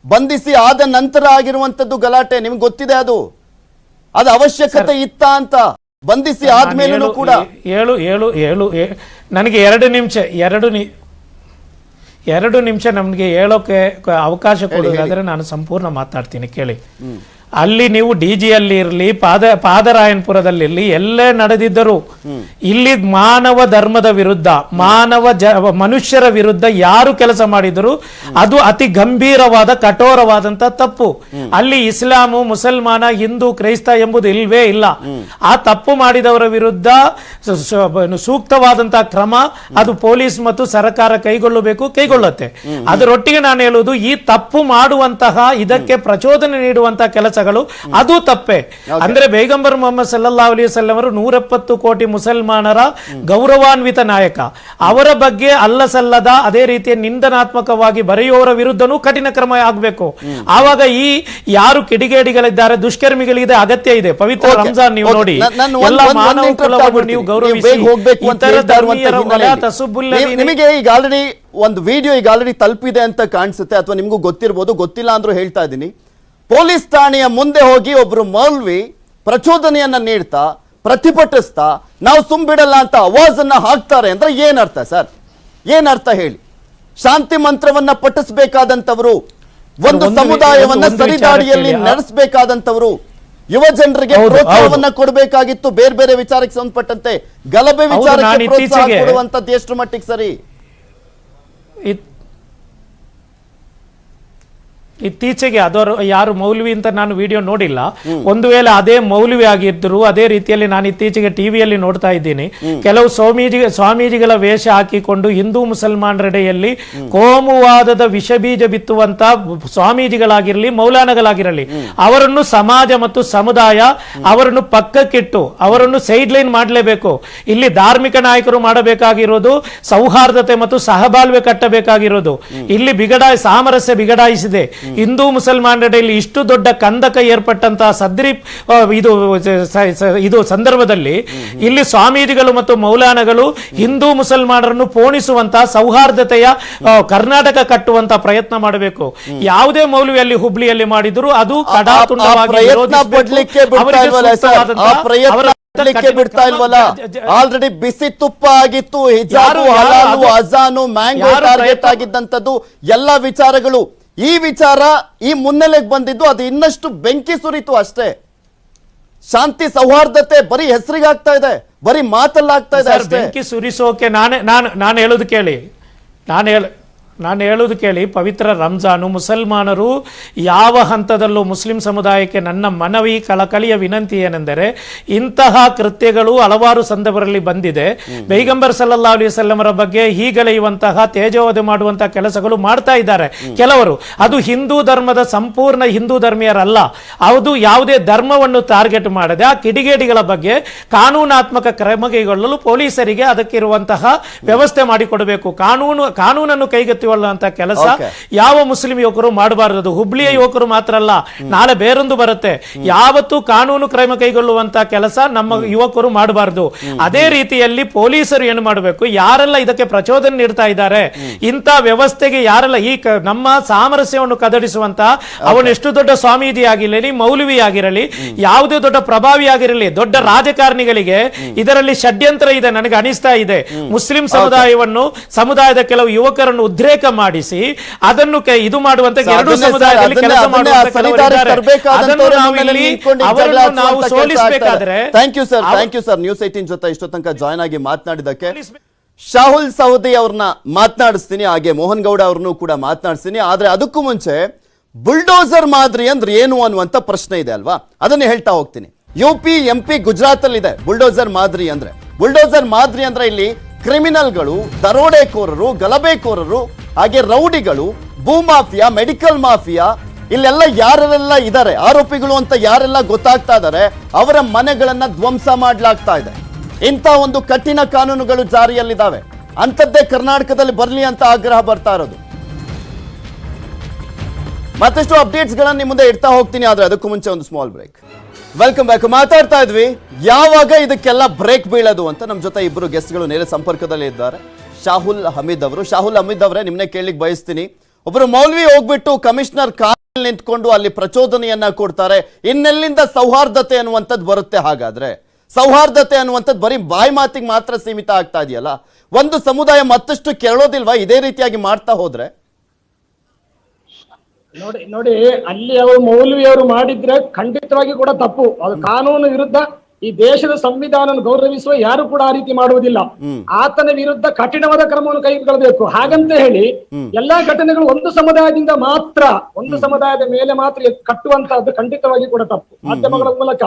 ಬಂಧಿಸಿ ಆದ ನಂತರ ಆಗಿರುವಂತದ್ದು ಗಲಾಟೆ. ನಿಮ್ಗೆ ಗೊತ್ತಿದೆ ಅದು. ಅದ ಅವಶ್ಯಕತೆ ಇತ್ತ ಅಂತ. ಬಂಧಿಸಿ ಆದ್ಮೇಲೆ ಕೂಡ. ಏಳು ಏಳು ಏಳು ನನಗೆ ಎರಡು ನಿಮಿಷ ಎರಡು ಎರಡು ನಿಮಿಷ ನಮಗೆ ಹೇಳೋಕೆ ಅವಕಾಶ ಅವಕಾಶ ಕೊಡೋದಾದ್ರೆ ನಾನು ಸಂಪೂರ್ಣ ಮಾತಾಡ್ತೀನಿ. ಕೇಳಿ. ಅಲ್ಲಿ ನೀವು ಡಿ ಜಿಯಲ್ಲಿ ಇರಲಿ, ಪಾದ, ಪಾದರಾಯನಪುರದಲ್ಲಿರಲಿ, ಎಲ್ಲೇ ನಡೆದಿದ್ದರು ಇಲ್ಲಿ ಮಾನವ ಧರ್ಮದ ವಿರುದ್ಧ, ಮಾನವ ಜ, ಮನುಷ್ಯರ ವಿರುದ್ಧ ಯಾರು ಕೆಲಸ ಮಾಡಿದರೂ ಅದು ಅತಿ ಗಂಭೀರವಾದ, ಕಠೋರವಾದಂತ ತಪ್ಪು. ಅಲ್ಲಿ ಇಸ್ಲಾಮು, ಮುಸಲ್ಮಾನ, ಹಿಂದೂ, ಕ್ರೈಸ್ತ ಎಂಬುದು ಇಲ್ವೇ ಇಲ್ಲ. ಆ ತಪ್ಪು ಮಾಡಿದವರ ವಿರುದ್ಧ ಸೂಕ್ತವಾದಂತಹ ಕ್ರಮ ಅದು ಪೊಲೀಸ್ ಮತ್ತು ಸರ್ಕಾರ ಕೈಗೊಳ್ಳಬೇಕು, ಕೈಗೊಳ್ಳುತ್ತೆ. ಅದರೊಟ್ಟಿಗೆ ನಾನು ಹೇಳುವುದು, ಈ ತಪ್ಪು ಮಾಡುವಂತಹ, ಇದಕ್ಕೆ ಪ್ರಚೋದನೆ ನೀಡುವಂತಹ ಕೆಲಸಗಳು ಅದು ತಪ್ಪೆ. ಅಂದ್ರೆ ಬೇಗಂಬರ್ ಮೊಹಮ್ಮದ್ ಸಲ್ಲಾ ಅಲಿ ಅವರು ನೂರೆಪ್ಪತ್ತು ಕೋಟಿ ಮುಸಲ್ಮಾನರ ಗೌರವಾನ್ವಿತ ನಾಯಕ. ಅವರ ಬಗ್ಗೆ ಅಲ್ಲ ಸಲ್ಲದ ಅದೇ ರೀತಿಯ ನಿಂದನಾತ್ಮಕವಾಗಿ ಬರೆಯುವವರ ವಿರುದ್ಧನೂ ಕಠಿಣ ಕ್ರಮ ಆಗಬೇಕು. ಆವಾಗ ಈ ಯಾರು ಕಿಡಿಗೇಡಿಗಳಿದ್ದಾರೆ ದುಷ್ಕರ್ಮಿಗಳಿದೆ ಅಗತ್ಯ ಇದೆ. ಪವಿತ್ರ ರಂಜಾನ್ ನೀವು ನೋಡಿ. ಎಲ್ಲ ಮಾನವ ಕುಲವನ್ನು ನೀವು ಗೌರವಿಸಿ. ನಿಮಗೆ ಈಗ ಆಲ್ರೆಡಿ ಒಂದು ವಿಡಿಯೋ ಈಗ ಆಲ್ರೆಡಿ ತಲುಪಿದೆ ಅಂತ ಕಾಣಿಸುತ್ತೆ ಅಥವಾ ನಿಮಗೂ ಗೊತ್ತಿರ್ಬೋದು ಗೊತ್ತಿಲ್ಲ ಅಂದ್ರೂ ಹೇಳ್ತಾ ಇದ್ದೀನಿ. ಪೊಲೀಸ್ ಠಾಣೆಯ ಮುಂದೆ ಹೋಗಿ ಒಬ್ರು ಮೌಲ್ವಿ ಪ್ರಚೋದನೆಯನ್ನ ನೀಡ್ತಾ ಪ್ರತಿಭಟಿಸ್ತಾ ನಾವು ಸುಮ್ಬಿಡಲ್ಲ ಅಂತ ಅವಾಜನ್ನು ಹಾಕ್ತಾರೆ ಅಂದ್ರೆ ಏನರ್ಥ ಸರ್? ಏನರ್ಥ ಹೇಳಿ? ಶಾಂತಿ ಮಂತ್ರವನ್ನ ಪಠಿಸಬೇಕಾದಂತವರು ಒಂದು ಸಮುದಾಯವನ್ನ ಸರಿದಾಡಿಯಲ್ಲಿ ನಡೆಸಬೇಕಾದಂಥವರು ನಡೆಸಬೇಕಾದಂತವರು ಯುವ ಜನರಿಗೆ ಪ್ರೋತ್ಸಾಹವನ್ನ ಕೊಡಬೇಕಾಗಿತ್ತು ಬೇರೆ ಬೇರೆ ವಿಚಾರಕ್ಕೆ ಸಂಬಂಧಪಟ್ಟಂತೆ ಗಲಭೆ ವಿಚಾರಕ್ಕೆ ಪ್ರೋತ್ಸಾಹ ಕೊಡುವಂತದ್ದು ಎಷ್ಟು ಮಟ್ಟಿಗೆ ಸರಿ? ಇತ್ತೀಚೆಗೆ ಅದರ ಯಾರು ಮೌಲ್ವಿ ಅಂತ ನಾನು ವಿಡಿಯೋ ನೋಡಿಲ್ಲ. ಒಂದು ವೇಳೆ ಅದೇ ಮೌಲ್ವಿ ಆಗಿದ್ರು ಅದೇ ರೀತಿಯಲ್ಲಿ ನಾನು ಇತ್ತೀಚೆಗೆ ಟಿವಿಯಲ್ಲಿ ನೋಡ್ತಾ ಇದ್ದೀನಿ. ಕೆಲವು ಸ್ವಾಮೀಜಿ ಸ್ವಾಮೀಜಿಗಳ ವೇಷ ಹಾಕಿಕೊಂಡು ಹಿಂದೂ ಮುಸಲ್ಮಾನರೆಡೆಯಲ್ಲಿ ಕೋಮುವಾದದ ವಿಷಬೀಜ ಬಿತ್ತುವಂತ ಸ್ವಾಮೀಜಿಗಳಾಗಿರಲಿ ಮೌಲಾನಗಳಾಗಿರಲಿ ಅವರನ್ನು ಸಮಾಜ ಮತ್ತು ಸಮುದಾಯ ಅವರನ್ನು ಪಕ್ಕಕ್ಕಿಟ್ಟು ಅವರನ್ನು ಸೈಡ್ ಲೈನ್ ಮಾಡಲೇಬೇಕು. ಇಲ್ಲಿ ಧಾರ್ಮಿಕ ನಾಯಕರು ಮಾಡಬೇಕಾಗಿರೋದು ಸೌಹಾರ್ದತೆ ಮತ್ತು ಸಹಬಾಳ್ವೆ ಕಟ್ಟಬೇಕಾಗಿರೋದು. ಇಲ್ಲಿ ಬಿಗಡಾಯ ಸಾಮರಸ್ಯ ಬಿಗಡಾಯಿಸಿದೆ. ಹಿಂದೂ ಮುಸಲ್ಮಾನರೆಡೆಯಲ್ಲಿ ಇಷ್ಟು ದೊಡ್ಡ ಕಂದಕ ಏರ್ಪಟ್ಟಂತಹ ಸದ್ರಿ ಇದು ಇದು ಸಂದರ್ಭದಲ್ಲಿ ಇಲ್ಲಿ ಸ್ವಾಮೀಜಿಗಳು ಮತ್ತು ಮೌಲಾನಗಳು ಹಿಂದೂ ಮುಸಲ್ಮಾನರನ್ನು ಪೋಣಿಸುವಂತಹ ಸೌಹಾರ್ದತೆಯ ಕರ್ನಾಟಕ ಕಟ್ಟುವಂತ ಪ್ರಯತ್ನ ಮಾಡಬೇಕು. ಯಾವುದೇ ಮೌಲ್ವಿಯಲ್ಲಿ ಹುಬ್ಳಿಯಲ್ಲಿ ಮಾಡಿದ್ರು ಅದು ಕಡಾತುಂಡವಾಗಿ. ಬಿಡ್ತಾ ಇಲ್ವಲ್ಲ ಆಲ್ರೆಡಿ ಬಿಸಿ ತುಪ್ಪ ಆಗಿತ್ತು ಹಿಜಾಬು ಯಾರು ಹಲಾಲು ಅಜಾನು ಮ್ಯಾಂಗೋ ಟಾರ್ಗೆಟ್ ಆಗಿದ್ದಂಥದ್ದು ಎಲ್ಲಾ ವಿಚಾರಗಳು ಈ ವಿಚಾರ ಈ ಮುನ್ನೆಲೆಗೆ ಬಂದಿದ್ದು ಅದು ಇನ್ನಷ್ಟು ಬೆಂಕಿ ಸುರಿತು ಅಷ್ಟೇ. ಶಾಂತಿ ಸೌಹಾರ್ದತೆ ಬರೀ ಹೆಸರಿಗಾಗ್ತಾ ಇದೆ ಬರೀ ಮಾತಲ್ಲಾಗ್ತಾ ಇದೆ ಬೆಂಕಿ ಸುರಿಸೋಕೆ ನಾನೇ ನಾನು ನಾನು ಹೇಳೋದು ಕೇಳಿ. ನಾನು ಹೇಳ ನಾನು ಹೇಳೋದು ಕೇಳಿ ಪವಿತ್ರ ರಂಜಾನು ಮುಸಲ್ಮಾನರು ಯಾವ ಹಂತದಲ್ಲೂ ಮುಸ್ಲಿಂ ಸಮುದಾಯಕ್ಕೆ ನನ್ನ ಮನವಿ ಕಳಕಳಿಯ ವಿನಂತಿ ಏನೆಂದರೆ ಇಂತಹ ಕೃತ್ಯಗಳು ಹಲವಾರು ಸಂದರ್ಭದಲ್ಲಿ ಬಂದಿದೆ. ಬೈಗಂಬರ್ ಸಲ್ಲಾ ಅಲಿ ವಸಲ್ಲಮರ ಬಗ್ಗೆ ಹೀಗಳೆಯುವಂತಹ ತೇಜೋವಧೆ ಮಾಡುವಂತಹ ಕೆಲಸಗಳು ಮಾಡ್ತಾ ಇದ್ದಾರೆ. ಕೆಲವರು ಅದು ಹಿಂದೂ ಧರ್ಮದ ಸಂಪೂರ್ಣ ಹಿಂದೂ ಧರ್ಮೀಯರಲ್ಲ. ಅದು ಯಾವುದೇ ಧರ್ಮವನ್ನು ಟಾರ್ಗೆಟ್ ಮಾಡದೆ ಆ ಕಿಡಿಗೇಡಿಗಳ ಬಗ್ಗೆ ಕಾನೂನಾತ್ಮಕ ಕ್ರಮ ಕೈಗೊಳ್ಳಲು ಪೊಲೀಸರಿಗೆ ಅದಕ್ಕಿರುವಂತಹ ವ್ಯವಸ್ಥೆ ಮಾಡಿಕೊಡಬೇಕು. ಕಾನೂನು ಕಾನೂನನ್ನು ಕೈಗೆತ್ತಿಕೊಳ್ಳುವಂತಹ ಕೆಲಸ ಯಾವ ಮುಸ್ಲಿಂ ಯುವಕರು ಮಾಡಬಾರದು. ಹುಬ್ಳಿಯ ಯುವಕರು ಮಾತ್ರ ಅಲ್ಲ ನಾಳೆ ಬೇರೊಂದು ಬರುತ್ತೆ. ಯಾವತ್ತು ಕಾನೂನು ಕ್ರಮ ಕೈಗೊಳ್ಳುವಂತ ಕೆಲಸ ನಮ್ಮ ಯುವಕರು ಮಾಡಬಾರದು. ಅದೇ ರೀತಿಯಲ್ಲಿ ಪೊಲೀಸರು ಏನು ಮಾಡಬೇಕು? ಯಾರೆಲ್ಲ ಇದಕ್ಕೆ ಪ್ರಚೋದನೆ ನೀಡ್ತಾ ಇದ್ದಾರೆ? ಇಂಥ ವ್ಯವಸ್ಥೆಗೆ ಯಾರೆಲ್ಲ ಈ ನಮ್ಮ ಸಾಮರಸ್ಯವನ್ನು ಕದಡಿಸುವಂತ ಅವನು ಎಷ್ಟು ದೊಡ್ಡ ಸ್ವಾಮೀಜಿ ಆಗಿರಲಿ ಮೌಲ್ವಿ ಆಗಿರಲಿ ಯಾವುದೇ ದೊಡ್ಡ ಪ್ರಭಾವಿ ಆಗಿರಲಿ ದೊಡ್ಡ ರಾಜಕಾರಣಿಗಳಿಗೆ ಇದರಲ್ಲಿ ಷಡ್ಯಂತ್ರ ಇದೆ ನನಗೆ ಅನಿಸ್ತಾ ಇದೆ. ಮುಸ್ಲಿಂ ಸಮುದಾಯವನ್ನು ಸಮುದಾಯದ ಕೆಲವು ಯುವಕರನ್ನು ಉದ್ರೇಕ ಮಾಡಿಸಿ ಅದನ್ನು ಇದು ಮಾಡುವಂತ ಎರಡು ಸಮುದಾಯದಲ್ಲಿ ಕೆಲಸ ನಾವು. ಸೋಲಿಸಬೇಕಾದ್ರೆ thank you sir thank you sir news eighteen ಜೊತೆ ಇಷ್ಟೋ ತನಕ ಜಾಯ್ನ್ ಆಗಿ ಮಾತನಾಡಿದಕ್ಕೆ ಶಾಹುಲ್ ಸೌದಿ ಅವ್ರನ್ನ ಮಾತನಾಡಿಸ್ತೀನಿ ಹಾಗೆ ಮೋಹನ್ ಗೌಡ ಅವ್ರನ್ನೂ ಕೂಡ ಮಾತನಾಡಿಸ್ತೀನಿ. ಆದ್ರೆ ಅದಕ್ಕೂ ಮುಂಚೆ ಬುಲ್ಡೋಸರ್ ಮಾದರಿ ಅಂದ್ರೆ ಏನು ಅನ್ನುವಂತ ಪ್ರಶ್ನೆ ಇದೆ ಅಲ್ವಾ? ಅದನ್ನ ಹೇಳ್ತಾ ಹೋಗ್ತೀನಿ. U P M P Gujarat ಅಲ್ಲಿ ಇದೆ ಬುಲ್ಡೋಸರ್ ಮಾದರಿ ಅಂದ್ರೆ. ಬುಲ್ಡೋಸರ್ ಮಾದರಿ ಅಂದ್ರೆ ಇಲ್ಲಿ ಕ್ರಿಮಿನಲ್ಗಳು ದರೋಡೆಕೋರರು ಗಲಭೆಕೋರರು ಹಾಗೆ ರೌಡಿಗಳು, ಭೂ ಮಾಫಿಯಾ, ಮೆಡಿಕಲ್ ಮಾಫಿಯಾ, ಇಲ್ಲೆಲ್ಲ ಯಾರೆಲ್ಲ ಇದ್ದಾರೆ ಆರೋಪಿಗಳು ಅಂತ ಯಾರೆಲ್ಲ ಗೊತ್ತಾಗ್ತಾ ಇದ್ದಾರೆ ಅವರ ಮನೆಗಳನ್ನ ಧ್ವಂಸ ಮಾಡಲಾಗ್ತಾ ಇದೆ. ಇಂಥ ಒಂದು ಕಠಿಣ ಕಾನೂನುಗಳು ಜಾರಿಯಲ್ಲಿದ್ದಾವೆ ಅಂಥದ್ದೇ ಕರ್ನಾಟಕದಲ್ಲಿ ಬರಲಿ ಅಂತ ಆಗ್ರಹ ಬರ್ತಾ ಇರೋದು. ಮತ್ತಷ್ಟು ಅಪ್ಡೇಟ್ಸ್ ಗಳನ್ನ ನಿಮ್ಮ ಮುಂದೆ ಇಡ್ತಾ ಹೋಗ್ತೀನಿ, ಆದ್ರೆ ಅದಕ್ಕೂ ಮುಂಚೆ ಒಂದು ಸ್ಮಾಲ್ ಬ್ರೇಕ್ ವೆಲ್ಕಮ್ ಬ್ಯಾಕ್ ಮಾತಾಡ್ತಾ ಇದ್ವಿ, ಯಾವಾಗ ಇದಕ್ಕೆಲ್ಲ ಬ್ರೇಕ್ ಬೀಳೋದು ಅಂತ ನಮ್ಮ ಜೊತೆ ಇಬ್ಬರು ಗೆಸ್ಟ್ಗಳು ನೇರ ಸಂಪರ್ಕದಲ್ಲಿ ಇದ್ದಾರೆ. ಶಾಹುಲ್ ಹಮೀದ್ ಅವರು. ಶಾಹುಲ್ ಹಮೀದ್ ಅವರೇ, ನಿಮ್ನೆ ಕೇಳಲಿಕ್ಕೆ ಬಯಸ್ತೀನಿ. ಒಬ್ಬರು ಮೌಲ್ವಿ ಹೋಗ್ಬಿಟ್ಟು ಕಮಿಷನರ್ ಕಾರಲ್ಲಿ ನಿಂತ್ಕೊಂಡು ಅಲ್ಲಿ ಪ್ರಚೋದನೆಯನ್ನ ಕೊಡ್ತಾರೆ. ಇನ್ನೆಲ್ಲಿಂದ ಸೌಹಾರ್ದತೆ ಅನ್ನುವಂಥದ್ದು ಬರುತ್ತೆ ಹಾಗಾದ್ರೆ? ಸೌಹಾರ್ದತೆ ಅನ್ನುವಂಥದ್ದು ಬರೀ ಬಾಯಿ ಮಾತಿಗೆ ಮಾತ್ರ ಸೀಮಿತ ಆಗ್ತಾ ಇದೆಯಲ್ಲ? ಒಂದು ಸಮುದಾಯ ಮತ್ತಷ್ಟು ಕೆರಳೋದಿಲ್ವಾ ಇದೇ ರೀತಿಯಾಗಿ ಮಾಡ್ತಾ ಹೋದ್ರೆ? ನೋಡಿ ನೋಡಿ, ಅಲ್ಲಿ ಅವರು ಮೌಲ್ವಿ ಅವರು ಮಾಡಿದ್ರೆ ಖಂಡಿತವಾಗಿ ಕೂಡ ತಪ್ಪು. ಅದು ಕಾನೂನು ವಿರುದ್ಧ ಈ ದೇಶದ ಸಂವಿಧಾನ ಗೌರವಿಸುವ ಯಾರು ಕೂಡ ಆ ರೀತಿ ಮಾಡುವುದಿಲ್ಲ. ಆತನ ವಿರುದ್ಧ ಕಠಿಣವಾದ ಕ್ರಮವನ್ನು ಕೈಗೊಳ್ಳಬೇಕು. ಹಾಗಂತ ಹೇಳಿ ಎಲ್ಲಾ ಘಟನೆಗಳು ಒಂದು ಸಮುದಾಯದಿಂದ ಮಾತ್ರ ಒಂದು ಸಮುದಾಯದ ಮೇಲೆ ಮಾತ್ರ ಕಟ್ಟುವಂತಹದ್ದು ಖಂಡಿತವಾಗಿ ಕೂಡ ತಪ್ಪು. ಮಾಧ್ಯಮಗಳ ಮೂಲಕ.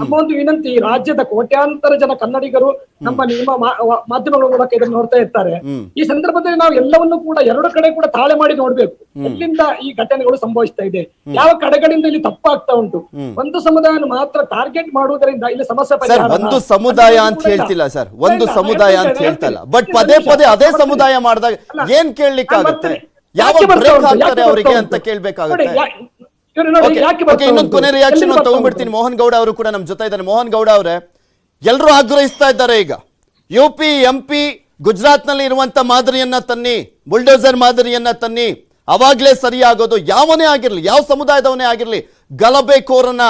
ನಮ್ಮ ಒಂದು ವಿನಂತಿ ರಾಜ್ಯದ ಕೋಟ್ಯಾಂತರ ಜನ ಕನ್ನಡಿಗರು ನಮ್ಮ ನಿಮ್ಮ ಮಾಧ್ಯಮಗಳ ಮೂಲಕ ಇದನ್ನು ನೋಡ್ತಾ ಇರ್ತಾರೆ. ಈ ಸಂದರ್ಭದಲ್ಲಿ ನಾವು ಎಲ್ಲವನ್ನು ಕೂಡ ಎರಡು ಕಡೆ ಕೂಡ ತಾಳೆ ಮಾಡಿ ನೋಡ್ಬೇಕು. ಎಲ್ಲಿಂದ ಈ ಘಟನೆಗಳು ಸಂಭವಿಸ್ತಾ ಇದೆ? ಯಾವ ಕಡೆಗಳಿಂದ ಇಲ್ಲಿ ತಪ್ಪಾಗ್ತಾ ಉಂಟು? ಒಂದು ಸಮುದಾಯವನ್ನು ಮಾತ್ರ ಟಾರ್ಗೆಟ್ ಮಾಡುವುದರಿಂದ ಇಲ್ಲಿ ಸಮಸ್ಯೆ ಸರ್ ಒಂದು ಸಮುದಾಯ ಅಂತ ಹೇಳ್ತಿಲ್ಲ ಸರ್. ಒಂದು ಸಮುದಾಯ ಅಂತ ಹೇಳ್ತೀನಿ, ಹೇಳ್ತಾ ಇಲ್ಲ. ಹೇಳ್ತೀನಿ. ಬಟ್ ಪದೇ ಪದೇ ಅದೇ ಸಮುದಾಯ. ಮಾಡಿದಾಗ ಏನ್ ಕೇಳಲಿಕ್ಕಾಗುತ್ತೆ? ಆಗುತ್ತೆ ಯಾವ ಬ್ರೇಕ್ ಹಾಕ್ತಾರೆ ಅವರಿಗೆ ಅಂತ ಕೇಳಬೇಕಾಗುತ್ತೆ? ಇನ್ನೊಂದು? ಕೊನೆ ರಿಯಾಕ್ಷನ್ ತಗೊಂಡ್ಬಿಡ್ತೀನಿ. ಮೋಹನ್ ಗೌಡ ಅವರು ಕೂಡ ನಮ್ಮ ಜೊತೆ ಇದ್ದಾರೆ. ಮೋಹನ್ ಗೌಡ ಅವರೇ ಎಲ್ಲರೂ ಆಗ್ರಹಿಸ್ತಾ ಇದ್ದಾರೆ ಈಗ. ಯು ಪಿ ಎಂ ಪಿ ಗುಜರಾತ್ನಲ್ಲಿ ಇರುವಂತ ಮಾದರಿಯನ್ನ ತನ್ನಿ ಬುಲ್ಡೋಸರ್ ಮಾದರಿಯನ್ನ ತನ್ನಿ ಅವಾಗ್ಲೇ ಸರಿಯಾಗೋದು ಯಾವನೇ ಆಗಿರ್ಲಿ ಯಾವ ಸಮುದಾಯದವನೇ ಆಗಿರ್ಲಿ ಗಲಭೆಕೋರನ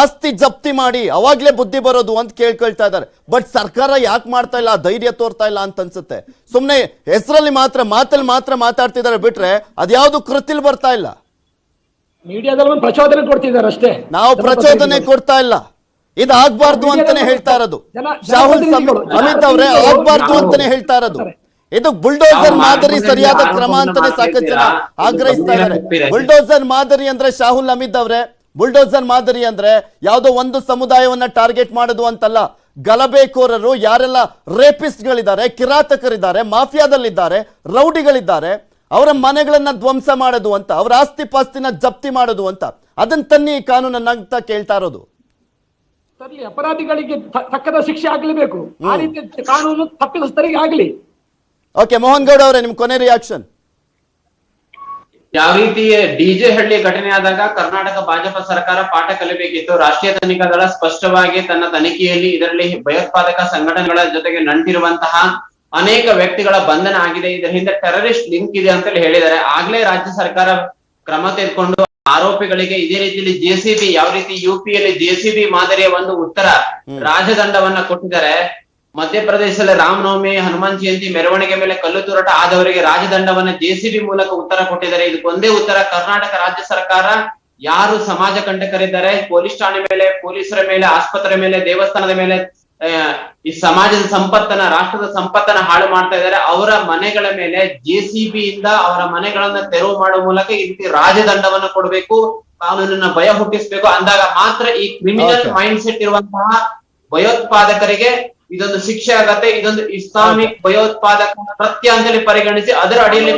ಆಸ್ತಿ ಜಪ್ತಿ ಮಾಡಿ ಅವಾಗ್ಲೇ ಬುದ್ಧಿ ಬರೋದು ಅಂತ ಕೇಳ್ಕೊಳ್ತಾ ಇದ್ದಾರೆ. ಬಟ್ ಸರ್ಕಾರ ಯಾಕೆ ಮಾಡ್ತಾ ಇಲ್ಲ? ಧೈರ್ಯ ತೋರ್ತಾ ಇಲ್ಲ ಅಂತ ಅನ್ಸುತ್ತೆ. ಸುಮ್ನೆ ಹೆಸರಲ್ಲಿ ಮಾತ್ರ ಮಾತಲ್ಲಿ ಮಾತ್ರ ಮಾತಾಡ್ತಿದ್ದಾರೆ ಬಿಟ್ರೆ ಅದ್ಯಾವುದು ಕೃತಿಲ್ ಬರ್ತಾ ಇಲ್ಲ. ಮೀಡಿಯಾದಲ್ಲಿ ಪ್ರಚೋದನೆ ಕೊಡ್ತಿದ್ದಾರೆ ಅಷ್ಟೇ. ನಾವು ಪ್ರಚೋದನೆ ಕೊಡ್ತಾ ಇಲ್ಲ. ಇದು ಆಗ್ಬಾರ್ದು ಅಂತಾನೆ ಹೇಳ್ತಾ ಇರೋದು. ರಾಹುಲ್ ಶಾಹುಲ್ ಅಮಿತ್ ಅವರೇ ಆಗ್ಬಾರ್ದು ಅಂತಾನೆ ಹೇಳ್ತಾ ಇರೋದು. ಇದು ಬುಲ್ಡೋಸರ್ ಮಾದರಿ ಸರಿಯಾದ ಕ್ರಮ ಅಂತಾನೆ ಸಾಕಷ್ಟು ಜನ ಆಗ್ರಹಿಸ್ತಾ ಇದ್ದಾರೆ. ಬುಲ್ಡೋಸರ್ ಮಾದರಿ ಅಂದ್ರೆ ಶಾಹುಲ್ ಅಮಿತ್ ಅವರೇ. ಬುಲ್ಡೋಸರ್ ಮಾದರಿ ಅಂದ್ರೆ ಯಾವುದೋ ಒಂದು ಸಮುದಾಯವನ್ನ ಟಾರ್ಗೆಟ್ ಮಾಡೋದು ಅಂತಲ್ಲ. ಗಲಭೆಕೋರರು ಯಾರೆಲ್ಲ ರೇಪಿಸ್ಟ್ಗಳಿದ್ದಾರೆ ಕಿರಾತಕರಿದ್ದಾರೆ ಮಾಫಿಯಾದಲ್ಲಿದ್ದಾರೆ ರೌಡಿಗಳಿದ್ದಾರೆ ಅವರ ಮನೆಗಳನ್ನ ಧ್ವಂಸ ಮಾಡೋದು ಅಂತ ಅವರ ಆಸ್ತಿ ಪಾಸ್ತಿನ ಜಪ್ತಿ ಮಾಡೋದು ಅಂತ ಅದನ್ನ ತನ್ನಿ ಈ ಕಾನೂನನ್ನ ಅಂತ ಕೇಳ್ತಾ ಇರೋದು. ತರ್ಲಿ ಅಪರಾಧಿಗಳಿಗೆ ತಕ್ಕದ ಶಿಕ್ಷೆ ಆಗಲೇಬೇಕು. ಆ ರೀತಿ ಕಾನೂನು ತಪ್ಪಿತಸ್ಥರಿಗೆ ಆಗ್ಲಿ. ಓಕೆ ಮೋಹನ್ ಗೌಡ ಅವರೇ ನಿಮ್ ಕೊನೆ ರಿಯಾಕ್ಷನ್ ಯಾವ ರೀತಿ ಡಿಜೆ ಹಳ್ಳಿ ಘಟನೆ ಆದಾಗ ಕರ್ನಾಟಕ ಭಾಜಪ ಸರ್ಕಾರ ಪಾಠ ಕಲಿಬೇಕಿತ್ತು. ರಾಷ್ಟ್ರೀಯ ತನಿಖಾ ದಳ ಸ್ಪಷ್ಟವಾಗಿ ತನ್ನ ತನಿಖೆಯಲ್ಲಿ ಇದರಲ್ಲಿ ಭಯೋತ್ಪಾದಕ ಸಂಘಟನೆಗಳ ಜೊತೆಗೆ ನಂಟಿರುವಂತಹ ಅನೇಕ ವ್ಯಕ್ತಿಗಳ ಬಂಧನ ಆಗಿದೆ. ಇದರ ಹಿಂದೆ ಟೆರರಿಸ್ಟ್ ಲಿಂಕ್ ಇದೆ ಅಂತೇಳಿ ಹೇಳಿದ್ದಾರೆ. ಆಗ್ಲೇ ರಾಜ್ಯ ಸರ್ಕಾರ ಕ್ರಮ ತೆಗೆದುಕೊಂಡು ಆರೋಪಿಗಳಿಗೆ ಇದೇ ರೀತಿಯಲ್ಲಿ ಜೆಸಿಬಿ ಯಾವ ರೀತಿ ಯುಪಿಯಲ್ಲಿ ಜೆಸಿಬಿ ಮಾದರಿಯ ಒಂದು ಉತ್ತರ ರಾಜದಂಡವನ್ನ ಕೊಟ್ಟಿದ್ದಾರೆ. ಮಧ್ಯಪ್ರದೇಶದಲ್ಲಿ ರಾಮನವಮಿ ಹನುಮಾನ್ ಜಯಂತಿ ಮೆರವಣಿಗೆ ಮೇಲೆ ಕಲ್ಲು ತೂರಾಟ ಆದವರಿಗೆ ರಾಜದಂಡವನ್ನ ಜೆಸಿಬಿ ಮೂಲಕ ಉತ್ತರ ಕೊಟ್ಟಿದ್ದಾರೆ. ಇದಕ್ಕೊಂದೇ ಉತ್ತರ. ಕರ್ನಾಟಕ ರಾಜ್ಯ ಸರ್ಕಾರ ಯಾರು ಸಮಾಜ ಕಂಟಕರಿದ್ದಾರೆ? ಪೊಲೀಸ್ ಠಾಣೆ ಮೇಲೆ ಪೊಲೀಸರ ಮೇಲೆ ಆಸ್ಪತ್ರೆ ಮೇಲೆ ದೇವಸ್ಥಾನದ ಮೇಲೆ ಈ ಸಮಾಜದ ಸಂಪತ್ತನ್ನ ರಾಷ್ಟ್ರದ ಸಂಪತ್ತನ್ನ ಹಾಳು ಮಾಡ್ತಾ ಇದ್ದಾರೆ. ಅವರ ಮನೆಗಳ ಮೇಲೆ ಜೆಸಿಬಿ ಇಂದ ಅವರ ಮನೆಗಳನ್ನ ತೆರವು ಮಾಡುವ ಮೂಲಕ ಈ ರೀತಿ ರಾಜದಂಡವನ್ನ ಕೊಡಬೇಕು. ಕಾನೂನನ್ನ ಭಯ ಹುಟ್ಟಿಸ್ಬೇಕು. ಅಂದಾಗ ಮಾತ್ರ ಈ ಕ್ರಿಮಿನಲ್ ಮೈಂಡ್ ಸೆಟ್ ಇರುವಂತಹ ಭಯೋತ್ಪಾದಕರಿಗೆ ಇದೊಂದು ಶಿಕ್ಷೆ ಆಗತ್ತೆ ಇದೊಂದು ಇಸ್ಲಾಮಿಕ್ ಭಯೋತ್ಪಾದಕ ಕೃತ್ಯ ಅಂತೇಳಿ ಪರಿಗಣಿಸಿ ಅದರ ಅಡಿಯಲ್ಲಿ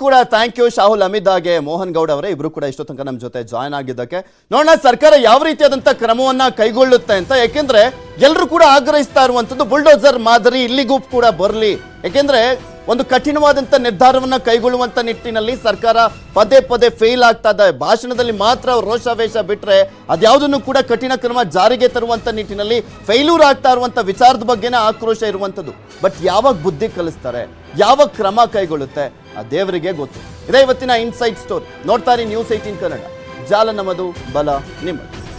ಕೂಡ- ಥ್ಯಾಂಕ್ ಯು ಶಾಹುಲ್ ಅಮಿದ್ ಹಾಗೆ ಮೋಹನ್ ಗೌಡ ಅವರೇ ಇಬ್ರು ಕೂಡ ಇಷ್ಟೋ ತನಕ ನಮ್ಮ ಜೊತೆ ಜಾಯ್ನ್ ಆಗಿದ್ದಕ್ಕೆ. ನೋಡೋಣ ಸರ್ಕಾರ ಯಾವ ರೀತಿಯಾದಂತ ಕ್ರಮವನ್ನ ಕೈಗೊಳ್ಳುತ್ತೆ ಅಂತ ಯಾಕೆಂದ್ರೆ ಎಲ್ಲರೂ ಕೂಡ ಆಗ್ರಹಿಸ್ತಾ ಇರುವಂತದ್ದು ಬುಲ್ಡೋಸರ್ ಮಾದರಿ ಇಲ್ಲಿಗೂ ಕೂಡ ಬರಲಿ. ಯಾಕೆಂದ್ರೆ ಒಂದು ಕಠಿಣವಾದಂತ ನಿರ್ಧಾರವನ್ನು ಕೈಗೊಳ್ಳುವಂತ ನಿಟ್ಟಿನಲ್ಲಿ ಸರ್ಕಾರ ಪದೇ ಪದೇ ಫೇಲ್ ಆಗ್ತಾ ಇದೆ. ಭಾಷಣದಲ್ಲಿ ಮಾತ್ರ ರೋಷಾವೇಶ ಬಿಟ್ರೆ ಅದ್ಯಾವುದನ್ನು ಕೂಡ ಕಠಿಣ ಕ್ರಮ ಜಾರಿಗೆ ತರುವಂಥ ನಿಟ್ಟಿನಲ್ಲಿ ಫೇಲ್ಯೂರ್ ಆಗ್ತಾ ಇರುವಂತ ವಿಚಾರದ ಬಗ್ಗೆನೇ ಆಕ್ರೋಶ ಇರುವಂಥದ್ದು ಬಟ್ ಯಾವಾಗ ಬುದ್ಧಿ ಕಲಿಸ್ತಾರೆ? ಯಾವಾಗ ಕ್ರಮ ಕೈಗೊಳ್ಳುತ್ತೆ? ಆ ದೇವರಿಗೆ ಗೊತ್ತು. ಇದೇ ಇವತ್ತಿನ ಇನ್ಸೈಟ್ ಸ್ಟೋರಿ ನೋಡ್ತಾರೆ ನ್ಯೂಸ್ ಏಟೀನ್ ಕನ್ನಡ. ಜಾಲ ನಮ್ಮದು ಬಲ ನಿಮ್ಮದು.